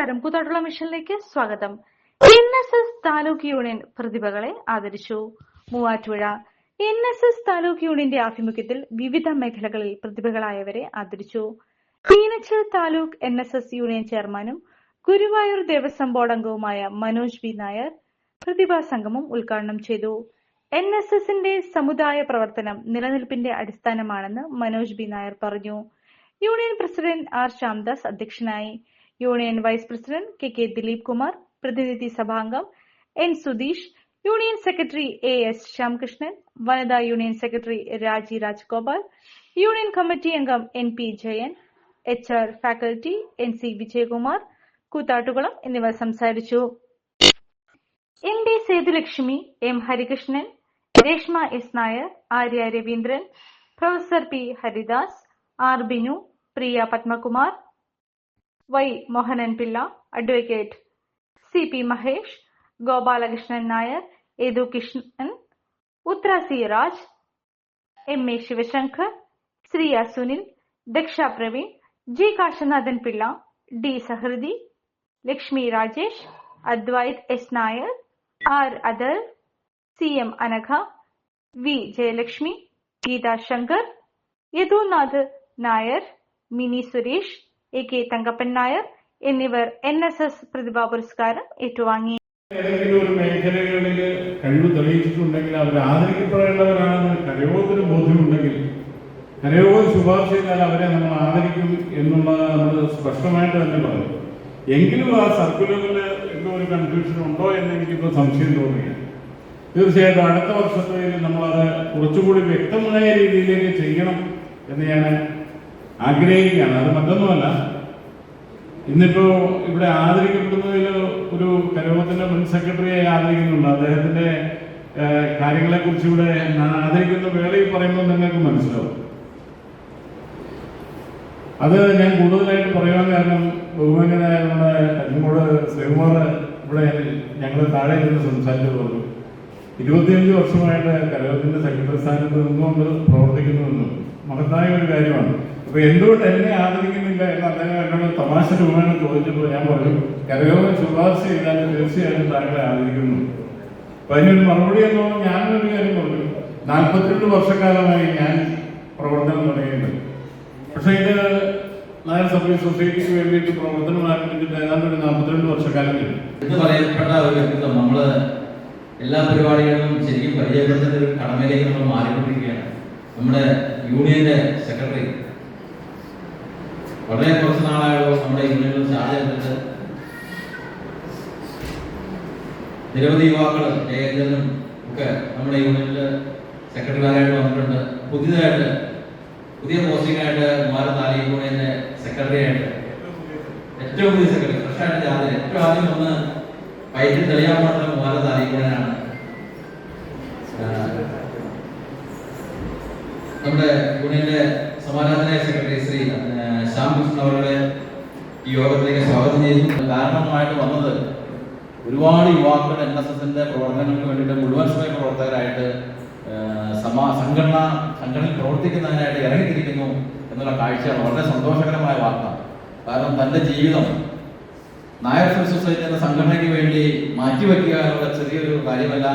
നമസ്കാരം. കൂത്താട്ടുള്ള മിഷനിലേക്ക് സ്വാഗതം. N S S taluk union പ്രതിഭകളെ ആദരിച്ചു. Muvattupuzha N S S taluk യൂണിയന്റെ ആഭിമുഖ്യത്തിൽ വിവിധ മേഖലകളിൽ പ്രതിഭകളായവരെ ആദരിച്ചു. Meenachil taluk N S S union ചെയർമാനും ഗുരുവായൂർ ദേവസ്വം ബോർഡ് അംഗവുമായ മനോജ് ബി നായർ പ്രതിഭാ സംഗമം ഉദ്ഘാടനം ചെയ്തു. എൻ എസ് എസിന്റെ സമുദായ പ്രവർത്തനം നിലനിൽപ്പിന്റെ അടിസ്ഥാനമാണെന്ന് മനോജ് ബി നായർ പറഞ്ഞു. യൂണിയൻ പ്രസിഡന്റ് ആർ ശ്യാംദാസ് അധ്യക്ഷനായി. Union vice president K K Dileep Kumar പ്രതിനിധി സഭാംഗം N Sudheesh union secretary A S Shyamkrishnan വനിതാ union secretary Raji Rajgopal union committee അംഗം N P Jayan H R faculty N C Vijayakumar Koothattukulam എന്നിവർ സംസാരിച്ചു. N D Sethulakshmi M Harikrishnan Reshma S Nair Arya Raveendran professor P Haridas R Binu Priya Padmakumar Y Mohanan Pillai advocate C P Mahesh Gopalakrishnan Nair Yadu Krishnan Uthra C Raj M A Sivasankar Sreeya Sunil Daksha Praveen G Kashanathan Pillai D Sahrudi Lakshmi Rajesh Advaith S Nair R Athar C M Anagha V Jayalakshmi Geetha Shankar Yadunath Nair Mini Suresh A K Thankappan Nair എന്നിവർ N S S പ്രതിഭാ പുരസ്കാരം ഏറ്റുവാങ്ങി. ഏതെങ്കിലും ഒരു മേഖലകളിൽ കഴിവ് തെളിയിച്ചിട്ടുണ്ടെങ്കിൽ അവർ ആദരിക്കപ്പെടേണ്ടവരാണെന്ന് കരയോഗത്തിന് ബോധ്യമുണ്ടെങ്കിൽ കരയോഗം ശുപാർശ ചെയ്താൽ അവരെ നമ്മൾ ആദരിക്കും എന്നുള്ളത് നമ്മൾ സ്പഷ്ടമായിട്ട് തന്നെ പറയും. എങ്കിലും ആ സർക്കുലറിൽ എന്തോ ഒരു കൺഫ്യൂഷൻ ഉണ്ടോ എന്ന് എനിക്കിപ്പോൾ സംശയം തോന്നുകയാണ്. തീർച്ചയായിട്ടും അടുത്ത വർഷത്തിൽ നമ്മളത് കുറച്ചുകൂടി വ്യക്തമായ രീതിയിലേക്ക് ചെയ്യണം എന്ന് ഞാൻ ആഗ്രഹിക്കുകയാണ്. അത് മറ്റൊന്നുമല്ല. ഇന്നിപ്പോ ഇവിടെ ആദരിക്കപ്പെടുന്നതിൽ ഒരു കരോഗത്തിന്റെ മുൻ സെക്രട്ടറിയെ ആദരിക്കുന്നുണ്ട്. അദ്ദേഹത്തിന്റെ കാര്യങ്ങളെ കുറിച്ച് ഇവിടെ ആദരിക്കുന്ന വേളയിൽ പറയുമ്പോൾ നിങ്ങൾക്ക് മനസ്സിലാവും. അത് ഞാൻ കൂടുതലായിട്ട് പറയാൻ കാരണം ബഹുമാനായ നമ്മുടെ കഞ്ഞിമോട് ശ്രീകുമാർ ഇവിടെ ഞങ്ങൾ താഴെ ഇരുന്ന് സംസാരിച്ചു പറഞ്ഞു ഇരുപത്തിയഞ്ച് വർഷമായിട്ട് കലോത്തിന്റെ സെക്രട്ടറി സ്ഥാനത്ത് നിന്നുകൊണ്ട് പ്രവർത്തിക്കുന്നുവെന്നും മഹത്തായ ഒരു കാര്യമാണ്. അപ്പൊ എന്തുകൊണ്ട് എന്നെ ആദരിക്കുന്നില്ല എന്ന് അദ്ദേഹം എന്നോട് തമാശ രൂപേണ ചോദിച്ചപ്പോൾ ഞാൻ പറഞ്ഞു കരയോഗം ശുപാർശ ചെയ്താൽ തീർച്ചയായും താങ്കളെ ആദരിക്കുന്നു. അപ്പൊ അതിനൊരു മറുപടി എന്നോ ഞാനൊരു കാര്യം പറഞ്ഞു നാൽപ്പത്തിരണ്ട് വർഷക്കാലമായി ഞാൻ പ്രവർത്തനം തുടങ്ങിയിട്ടുണ്ട്. പക്ഷേ ഇത് നായർ സർവീസ് സൊസൈറ്റിക്ക് വേണ്ടിയിട്ട് പ്രവർത്തനം ആരംഭിച്ചിട്ട് ഏതാണ്ട് ഒരു നാൽപ്പത്തിരണ്ട് വർഷക്കാലം കഴിഞ്ഞു. പറയപ്പെട്ട ഒരു വ്യക്തിത്വം നമ്മൾ എല്ലാ പരിപാടികളിലും ശരിക്കും പരിചയപ്പെടുത്തുന്ന ഒരു കടമയിലേക്ക് നമ്മൾ മാറിക്കൊണ്ടിരിക്കുകയാണ്. നമ്മുടെ യൂണിയന്റെ സെക്രട്ടറി വളരെ കുറച്ച് നാളായോ നമ്മുടെ യൂണിയനിൽ എടുത്തിട്ട് നിരവധി യുവാക്കൾ ജയചന്ദ്രനും ഒക്കെ നമ്മുടെ യൂണിയനിൽ സെക്രട്ടറിമാരായിട്ട് വന്നിട്ടുണ്ട്. പുതിയതായിട്ട് പുതിയ പോസ്റ്റിംഗായിട്ട് മാറി സെക്രട്ടറി ആയിട്ട് ഏറ്റവും പുതിയ സെക്രട്ടറി ഫ്രഷായിട്ട് ആദ്യം ഏറ്റവും ആദ്യം വന്ന് വൈദ്യുതി തെളിയാൻ മാത്രം മാറി താലി യൂണിയനാണ് നമ്മുടെ യൂണിയന്റെ സമാരാധന സെക്രട്ടറി ശ്രീ ശ്യാം കൃഷ്ണൻ അവരുടെ ഈ യോഗത്തിലേക്ക് സ്വാഗതം ചെയ്തു കാരണമായിട്ട് വന്നത് ഒരുപാട് യുവാക്കൾ എൻ എസ് എസിന്റെ പ്രവർത്തനങ്ങൾക്ക് വേണ്ടിയിട്ട് മുഴുവൻ സമയ പ്രവർത്തകരായിട്ട് സമാ സംഘടന സംഘടനയിൽ പ്രവർത്തിക്കുന്നതിനായിട്ട് ഇറങ്ങിത്തിരിക്കുന്നു എന്നുള്ള കാഴ്ചയാണ് വളരെ സന്തോഷകരമായ വാർത്ത. കാരണം തന്റെ ജീവിതം നായർ സൊസൈറ്റി എന്ന സംഘടനയ്ക്ക് വേണ്ടി മാറ്റിവെക്കുക എന്നുള്ള ചെറിയൊരു കാര്യമല്ല.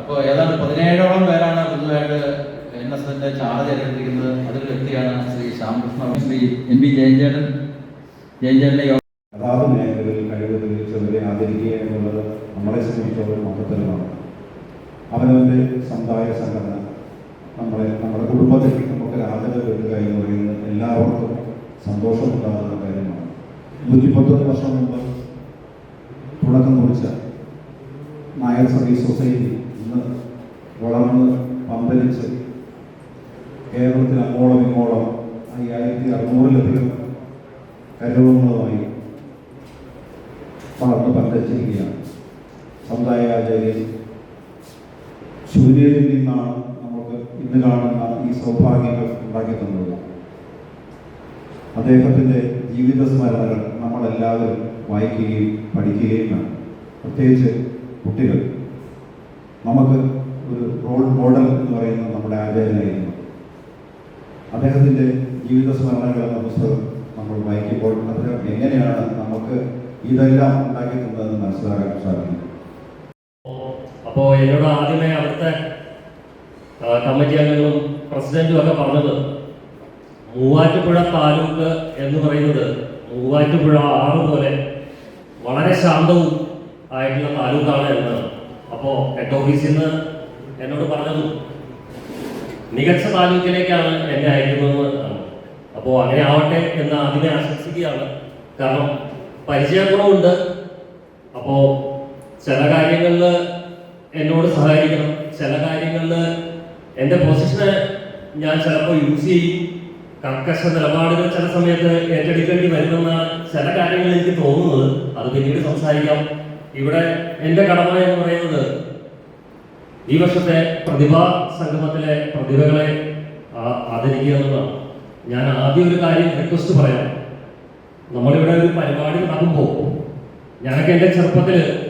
അപ്പോൾ ഏതാണ്ട് പതിനേഴോളം പേരാണ് പുതുതായിട്ട് എൻ എസ് എന്റെ ചാർജ് ഏറ്റെടുത്തിരിക്കുന്നത് അതൊരു വ്യക്തിയാണ് ശ്രീ ശ്യാമകൃഷ്ണ ശ്രീ എൻ വി ജയഞ്ചേടൻ ജയൻചേട്ടന്റെ യോഗ അതാത് മേഖലകളിൽ കഴിവ് തെളിയിച്ചവരെ ആദരിക്കുക എന്നുള്ളത് നമ്മളെ സംബന്ധിച്ചോളം മഹത്തരമാണ്. അവനവന്റെ സമുദായ സംഘടന നമ്മളെ നമ്മുടെ കുടുംബത്തിൽ നമുക്ക് ആദരവ് കിട്ടുക എന്ന് പറയുന്നത് എല്ലാവർക്കും സന്തോഷമുണ്ടാകുന്ന കാര്യമാണ്. നൂറ്റിപ്പത്തൊന്ന് വർഷം മുമ്പ് തുടക്കം കുറിച്ച നായർ സർവീസ് സൊസൈറ്റി സൂര്യനിൽ നിന്നാണ് നമുക്ക് ഇന്ന് കാണുന്ന ഈ സൗഭാഗ്യങ്ങൾ ഉണ്ടാക്കി തന്നത്. അദ്ദേഹത്തിന്റെ ജീവിത സ്മരണകൾ നമ്മളെല്ലാവരും വായിക്കുകയും പഠിക്കുകയും വേണം. പ്രത്യേകിച്ച് കുട്ടികൾ. നമുക്ക് ഒരു റോൾ മോഡൽ എന്ന് പറയുന്ന നമ്മുടെ ആചാര്യനായിരുന്നു. അദ്ദേഹത്തിന്റെ ജീവിത സ്മരണകൾ എന്ന പുസ്തകം നമ്മൾ വായിക്കുമ്പോൾ അദ്ദേഹം എങ്ങനെയാണ് നമുക്ക് ഇതെല്ലാം ഉണ്ടാക്കി മനസ്സിലാക്കാൻ സാധിക്കും. അപ്പോൾ എന്നോട് ആദ്യമേ അവിടുത്തെ കമ്മിറ്റി അംഗങ്ങളും പ്രസിഡന്റും ഒക്കെ പറഞ്ഞത് മൂവാറ്റുപുഴ താലൂക്ക് എന്ന് പറയുന്നത് മൂവാറ്റുപുഴ ആറ് പോലെ വളരെ ശാന്തവും ആയിട്ടുള്ള താലൂക്കാണ് എന്നാണ് അപ്പോൾ ഹെഡ് ഓഫീസിൽ നിന്ന് എന്നോട് പറഞ്ഞതും മികച്ച താലൂക്കിലേക്കാണ് എന്നെ അയക്കുന്നതെന്ന് അപ്പോ അപ്പോൾ അങ്ങനെ ആവട്ടെ എന്ന് അതിനെ ആശംസിക്കുകയാണ്. കാരണം പരിചയക്കുറവുണ്ട്. അപ്പോൾ ചില കാര്യങ്ങളിൽ എന്നോട് സഹായിക്കണം. ചില കാര്യങ്ങളിൽ എന്റെ പൊസിഷന് ഞാൻ ചിലപ്പോൾ യൂസ് ചെയ്യും. കർക്കശ നിലപാടുകൾ ചില സമയത്ത് ഏറ്റെടുക്കേണ്ടി വരുമെന്നാണ് ചില കാര്യങ്ങൾ എനിക്ക് തോന്നുന്നത്. അത് പിന്നീട് സംസാരിക്കാം. ഇവിടെ എന്റെ കടമ എന്ന് പറയുന്നത് ഈ വർഷത്തെ പ്രതിഭാ സംഗമത്തിലെ പ്രതിഭകളെ ആദരിക്കുക എന്നുള്ളതാണ്. ഞാൻ ആദ്യം ഒരു കാര്യം റിക്വസ്റ്റ് പറയാം. നമ്മളിവിടെ ഒരു പരിപാടി നടക്കുമ്പോൾ ഞാനൊക്കെ എന്റെ ചെറുപ്പത്തിൽ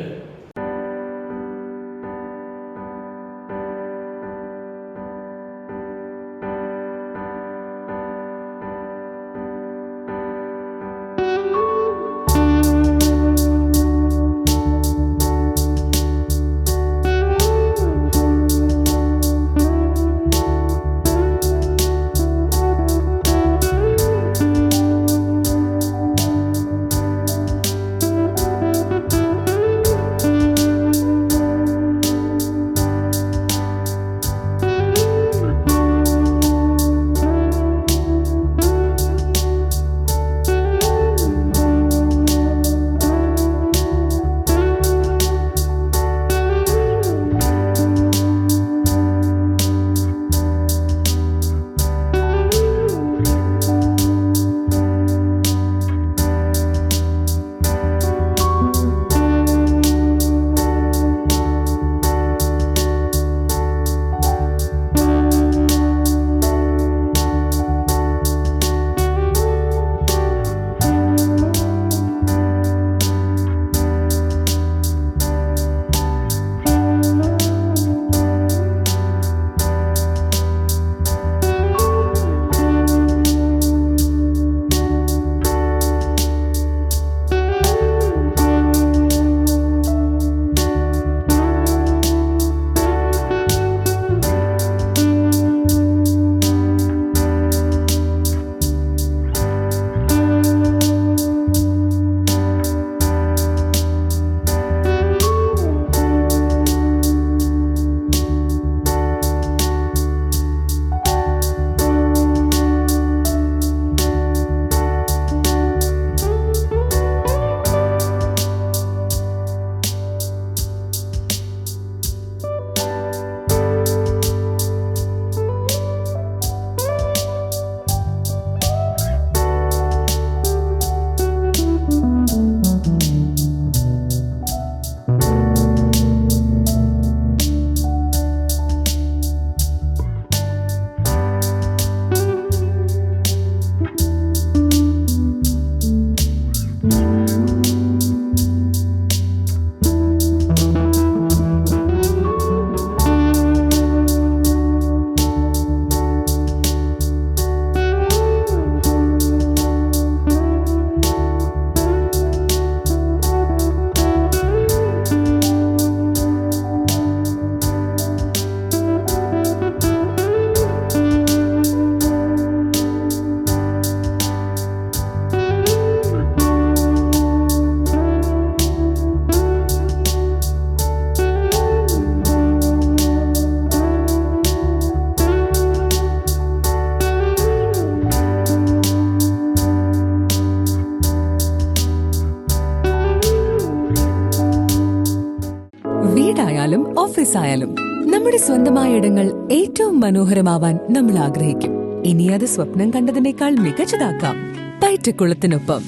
വീടായാലും ഓഫീസായാലും നമ്മുടെ സ്വന്തമായ ഇടങ്ങൾ ഏറ്റവും മനോഹരമാവാൻ നമ്മൾ ആഗ്രഹിക്കും. ഇനി അത് സ്വപ്നം കണ്ടതിനേക്കാൾ മികച്ചതാക്കാം. പയറ്റക്കുളത്തിനൊപ്പം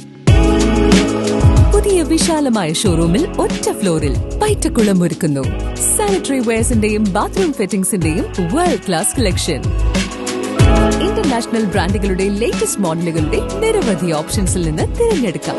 പുതിയ വിശാലമായ ഷോറൂമിൽ ഒറ്റ ഫ്ലോറിൽ പയറ്റക്കുളം ഒരുക്കുന്നു. സാനിറ്ററി വെയർസിന്റെയും ബാത്റൂം ഫിറ്റിംഗ്സിന്റെയും വേൾഡ് ക്ലാസ് കളക്ഷൻ ഇന്റർനാഷണൽ ബ്രാൻഡുകളുടെ ലേറ്റസ്റ്റ് മോഡലുകളുടെ നിരവധി ഓപ്ഷൻസിൽ നിന്ന് തിരഞ്ഞെടുക്കാം.